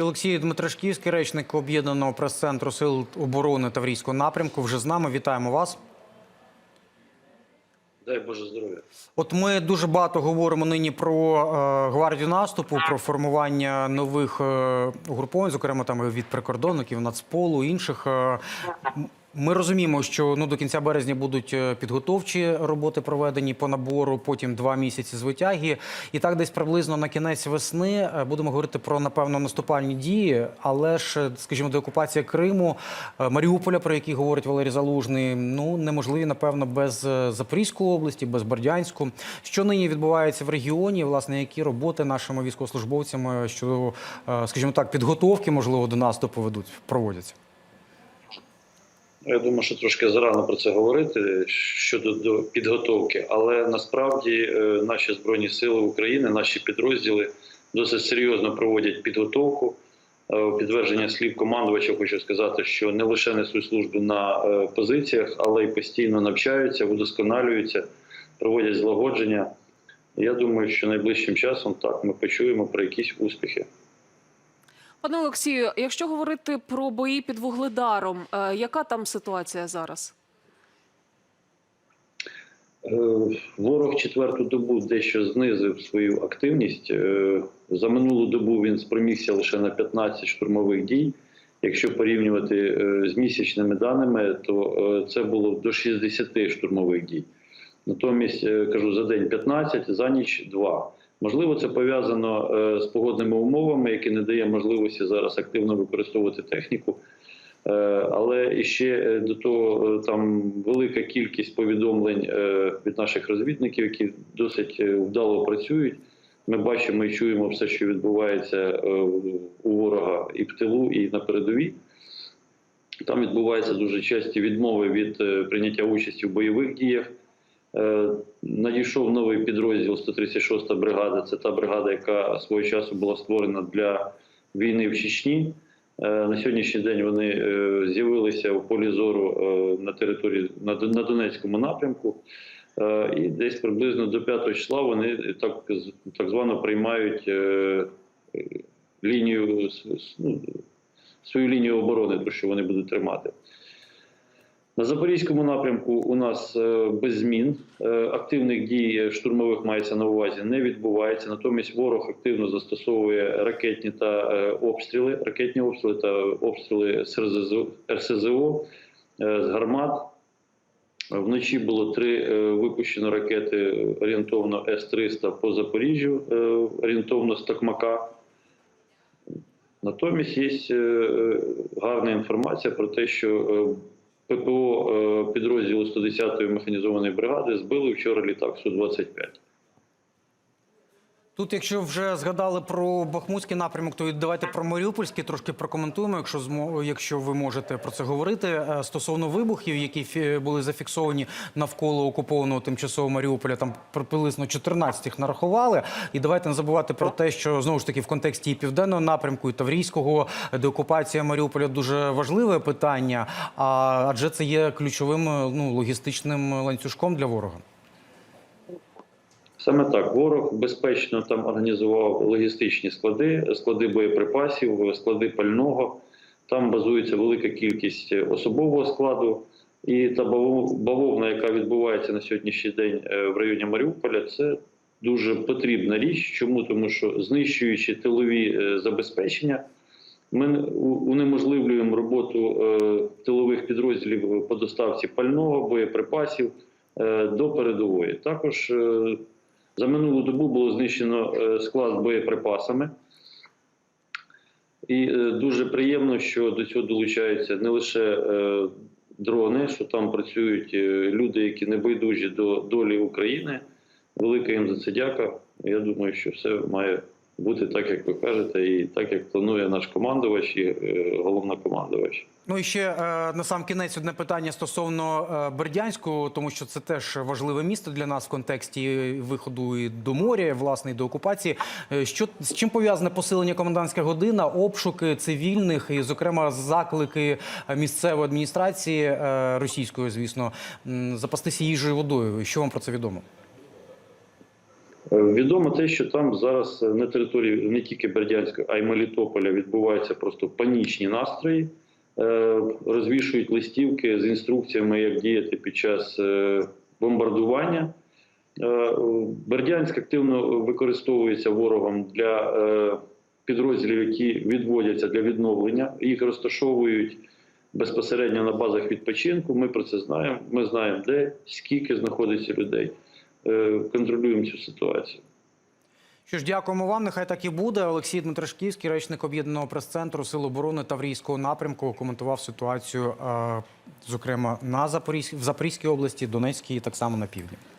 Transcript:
Олексій Дмитрашківський, речник об'єднаного прес-центру сил оборони Таврійського напрямку. Вже з нами. Вітаємо вас. Дай Боже здоров'я. От ми дуже багато говоримо нині про е, гвардію наступу, про формування нових е, угруповань, зокрема там від прикордонників, нацполу інших. Е, ми розуміємо, що ну до кінця березня будуть е, підготовчі роботи проведені по набору, потім два місяці з витяги. І так, десь приблизно на кінець весни е, будемо говорити про напевно наступальні дії. Але ж, е, скажімо, деокупація Криму, Маріуполя, про який говорить Валерій Залужний, ну неможливі, напевно, без Запорізької області, без Бердянську. Що нині відбувається в регіоні? Власне, які роботи нашими військовослужбовцями щодо, скажімо так, підготовки, можливо, до наступу ведуть, проводяться? Я думаю, що трошки зарано про це говорити щодо до підготовки, але насправді е, наші збройні сили України, наші підрозділи досить серйозно проводять підготовку. Е, Підтвердження слів командувача хочу сказати, що не лише несуть службу на е, позиціях, але й постійно навчаються, удосконалюються, проводять злагодження. Я думаю, що найближчим часом так ми почуємо про якісь успіхи. Пане Олексію, якщо говорити про бої під вугледаром, е, яка там ситуація зараз? Е, Ворог четверту добу дещо знизив свою активність. Е, За минулу добу він спромігся лише на 15 штурмових дій. Якщо порівнювати з місячними даними, то це було до 60 штурмових дій. Натомість кажу за день 15, за ніч 2. Можливо, це пов'язано е, з погодними умовами, які не дає можливості зараз активно використовувати техніку. Е, Але іще е, до того там велика кількість повідомлень від наших розвідників, які досить вдало працюють. Ми бачимо і чуємо все, що відбувається у ворога і в тилу, і на передовій. Там відбуваються дуже часті відмови від прийняття участі в бойових діях. Е, Надійшов новий підрозділ 136 бригада. Це та бригада, яка свого часу була створена для війни в Чечні. Е, На сьогоднішній день вони е, з'явилися в полі зору на території на Донецькому напрямку. І десь приблизно до 5 числа вони так, так звано приймають лінію ну, свою лінію оборони, ту, що вони будуть тримати. На Запорізькому напрямку у нас е, без змін Е, активних дій штурмових мається на увазі не відбувається. Натомість ворог активно застосовує ракетні та е, обстріли, ракетні обстріли та обстріли з РСЗО, з гармат. Вночі було три випущено ракети орієнтовно С-300 по Запоріжжю, орієнтовно з Токмака. Натомість є гарна інформація про те, що ППО е, підрозділу 110-ї механізованої бригади збили вчора літак Су-25. Тут, якщо вже згадали про Бахмутський напрямок, то давайте про Маріупольський трошки прокоментуємо, якщо змо, якщо ви можете про це говорити. Е, Стосовно вибухів, які були зафіксовані навколо окупованого тимчасово Маріуполя, там приблизно 14 їх нарахували. І давайте не забувати про те, що знову ж таки в контексті і південного напрямку, і Таврійського, деокупація Маріуполя дуже важливе питання. Адже це є ключовим е, ну логістичним ланцюжком для ворога. Саме так, ворог безпечно там організував логістичні склади, склади боєприпасів, склади пального. Там базується велика кількість особового складу. І та бавов- бавовна, яка відбувається на сьогоднішній день е, в районі Маріуполя, це дуже потрібна річ. Чому? Тому що знищуючи тилові е, забезпечення, ми унеможливлюємо роботу е, тилових підрозділів по доставці пального, боєприпасів до передової. Також за минулу добу було знищено е, склад з боєприпасами. І е, дуже приємно, що до цього долучаються не лише е, дрони, що там працюють люди, які не байдужі до долі України. Велика їм за це дяка. Я думаю, що все має бути так, як ви кажете, і так, як планує наш командувач і е, головнокомандувач. Ну і ще е, на сам кінець одне питання стосовно е, Бердянську, тому що це теж важливе місто для нас в контексті виходу і до моря, власне, і до окупації. Що з чим пов'язане посилення комендантська година, обшуки цивільних і, зокрема, заклики місцевої адміністрації російської, звісно, запастися їжею водою. Що вам про це відомо? Е, Відомо те, що там зараз на території не тільки Бердянська, а й Мелітополя відбуваються просто панічні настрої. Е, Розвішують листівки з інструкціями, як діяти під час е, бомбардування. Е, Бердянськ активно використовується ворогом для е, підрозділів, які відводяться для відновлення. Їх розташовують безпосередньо на базах відпочинку. Ми про це знаємо. Ми знаємо, де скільки знаходиться людей. Е, Контролюємо цю ситуацію. Що ж, дякуємо вам. Нехай так і буде. Олексій Дмитришківський, речник об'єднаного прес-центру Сил оборони Таврійського напрямку, коментував ситуацію, е, зокрема на Запорізь... в Запорізькій області, Донецькій і так само на півдні.